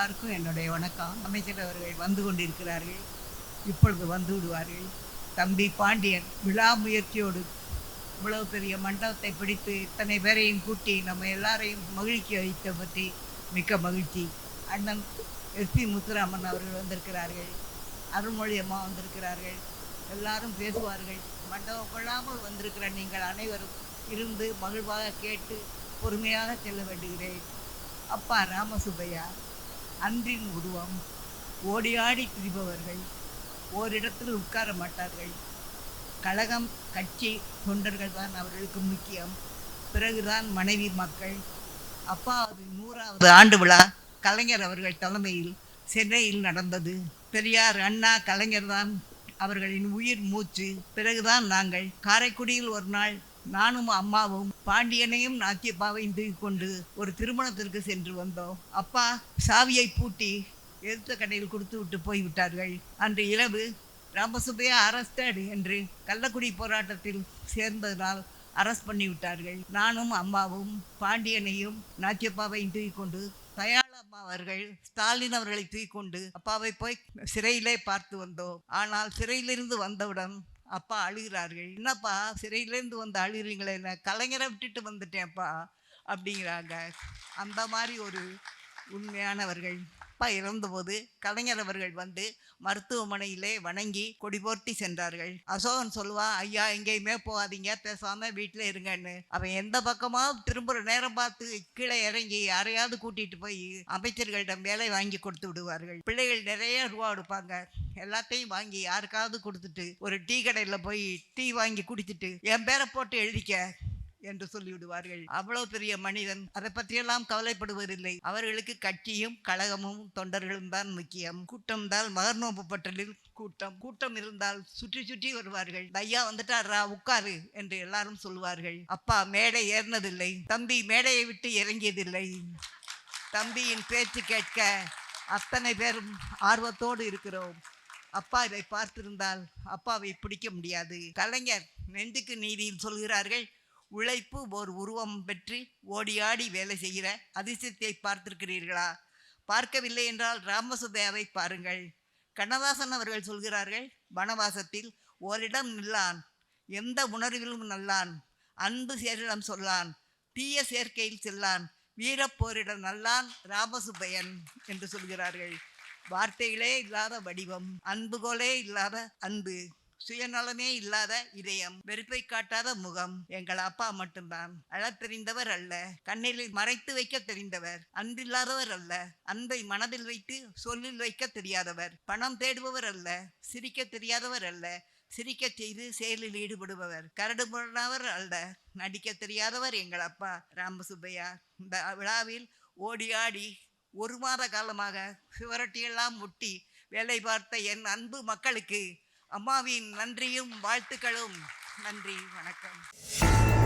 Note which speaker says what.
Speaker 1: எல்லாருக்கும் என்னுடைய வணக்கம். அமைச்சர் அவர்கள் வந்து கொண்டிருக்கிறார்கள். இப்பொழுது வந்து விடுவார்கள். தம்பி பாண்டியன் விழா முயற்சியோடு இவ்வளவு பெரிய மண்டபத்தை பிடித்து இத்தனை பேரையும் கூட்டி நம்ம எல்லாரையும் மகிழ்ச்சி வைத்த பற்றி மிக்க மகிழ்ச்சி. அண்ணன் எஸ்பி முத்துராமன் அவர்கள் வந்திருக்கிறார்கள். அருள்மொழி அம்மா வந்திருக்கிறார்கள். எல்லாரும் பேசுவார்கள். மண்டபம் கொள்ளாமல் வந்திருக்கிற நீங்கள் அனைவரும் இருந்து மகிழ்வாக கேட்டு பொறுமையாக செல்ல வேண்டுகிறேன். அப்பா ராமசுப்பையா அன்றின் உருவம். ஓடியாடி திரிபவர்கள். ஓரிடத்தில் உட்கார மாட்டார்கள். கழகம் கட்சி தொண்டர்கள் தான் அவர்களுக்கு முக்கியம். பிறகுதான் மனைவி மக்கள். அப்பாவது நூறாவது ஆண்டு விழா. கலைஞர் அவர்கள் தலைமையில் சென்னையில் நடந்தது. பெரியார் அண்ணா கலைஞர் தான் அவர்களின் உயிர் மூச்சு. பிறகுதான் நாங்கள் காரைக்குடியில் ஒரு நாள் நானும் அம்மாவும் பாண்டியனையும் நாச்சியப்பாவையும் தூக்கி கொண்டு ஒரு திருமணத்திற்கு சென்று வந்தோம். அப்பா சாவியை பூட்டி எதிர்த்த கடையில் கொடுத்து விட்டு போய்விட்டார்கள். அன்று இரவு ராமசுப்பையா அரஸ்டட் என்று கள்ளக்குடி போராட்டத்தில் சேர்ந்ததனால் அரஸ்ட் பண்ணிவிட்டார்கள். நானும் அம்மாவும் பாண்டியனையும் நாச்சியப்பாவையும் தூக்கி கொண்டு தயாள அம்மா அவர்கள் ஸ்டாலின் அவர்களை தூக்கி கொண்டு அப்பாவை போய் சிறையிலே பார்த்து வந்தோம். ஆனால் சிறையிலிருந்து வந்தவுடன் அப்பா அழுகிறார்கள். என்னப்பா சிறையிலேருந்து வந்து அழுகிறீங்களே என்ன கலைஞரை விட்டுட்டு வந்துட்டேன்ப்பா அப்படிங்கிறாங்க. அந்த மாதிரி ஒரு உண்மையானவர்கள். அப்பா இறந்தபோது கலைஞர் அவர்கள் வந்து மருத்துவமனையிலே வணங்கி கொடி போர்த்தி சென்றார்கள். அசோகன் சொல்லுவா ஐயா எங்கேயுமே போகாதீங்க பேசாம வீட்டில் இருங்கன்னு. அவன் எந்த பக்கமா திரும்புற நேரம் பார்த்து கீழே இறங்கி யாரையாவது கூட்டிட்டு போய் அமைச்சர்களிடம் வேலை வாங்கி கொடுத்து விடுவார்கள். பிள்ளைகள் நிறைய ரூபா கொடுப்பாங்க எல்லாத்தையும் வாங்கி யாருக்காவது கொடுத்துட்டு ஒரு டீ கடையில் போய் டீ வாங்கி குடிச்சிட்டு என் பேரை போட்டு எழுதிக்க. என்று சொல்லிவிடுவார்கள். அவ்வளவு பெரிய மனிதன் அதை பற்றியெல்லாம் கவலைப்படுவதில்லை. அவர்களுக்கு கட்சியும் கழகமும் தொண்டர்களும் தான் முக்கியம். கூட்டம் தான் மகர்நோப்பு பட்டலில் கூட்டம். கூட்டம் இருந்தால் சுற்றி சுற்றி வருவார்கள். ஐயா வந்துட்டாரா? உட்காரு என்று எல்லாரும் சொல்லுவார்கள். அப்பா மேடை ஏறினதில்லை. தம்பி மேடையை விட்டு இறங்கியதில்லை. தம்பியின் பேச்சு கேட்க அத்தனை பேரும் ஆர்வத்தோடு இருக்கிறோம். அப்பா இதை பார்த்திருந்தால் அப்பாவை பிடிக்க முடியாது. கலைஞர் நெஞ்சுக்கு நீதியில் சொல்கிறார்கள். உழைப்பு ஒரு உருவம் பெற்று ஓடியாடி வேலை செய்கிற அதிசயத்தை பார்த்திருக்கிறீர்களா? பார்க்கவில்லை என்றால் ராமசுபையாவை பாருங்கள். கண்ணதாசன் அவர்கள் சொல்கிறார்கள் வனவாசத்தில் ஓரிடம் நில்லான் எந்த உணர்விலும் நல்லான் அன்பு சேரிடம் சொல்லான் தீய சேர்க்கையில் செல்லான் வீரப்போரிடம் நல்லான் ராமசுப்பையன் என்று சொல்கிறார்கள். வார்த்தைகளே இல்லாத வடிவம் அன்புகோலே இல்லாத அன்பு. சுயநலமே இல்லாத இதயம் வெறுப்பை காட்டாத முகம். எங்கள் அப்பா மட்டும்தான். அழத் தெரிந்தவர் அல்ல. கண்ணில் மறைத்து வைக்க தெரிந்தவர். அன்பில்லாதவர் அல்ல. அன்பை மனதில் வைத்து சொல்லில் வைக்க தெரியாதவர். பணம் தேடுபவர் அல்ல. சிரிக்க தெரியாதவர் அல்ல. சிரிக்க செய்து செயலில் ஈடுபடுபவர். கரடு முரணாவர் அல்ல. நடிக்க தெரியாதவர் எங்கள் அப்பா ராமசுப்பையா. இந்த விழாவில் ஓடி ஆடி ஒரு மாத காலமாக சுவரட்டியெல்லாம் முட்டி வேலை பார்த்த என் அன்பு மக்களுக்கு அம்மாவின் நன்றியும் வாழ்த்துக்களும். நன்றி வணக்கம்.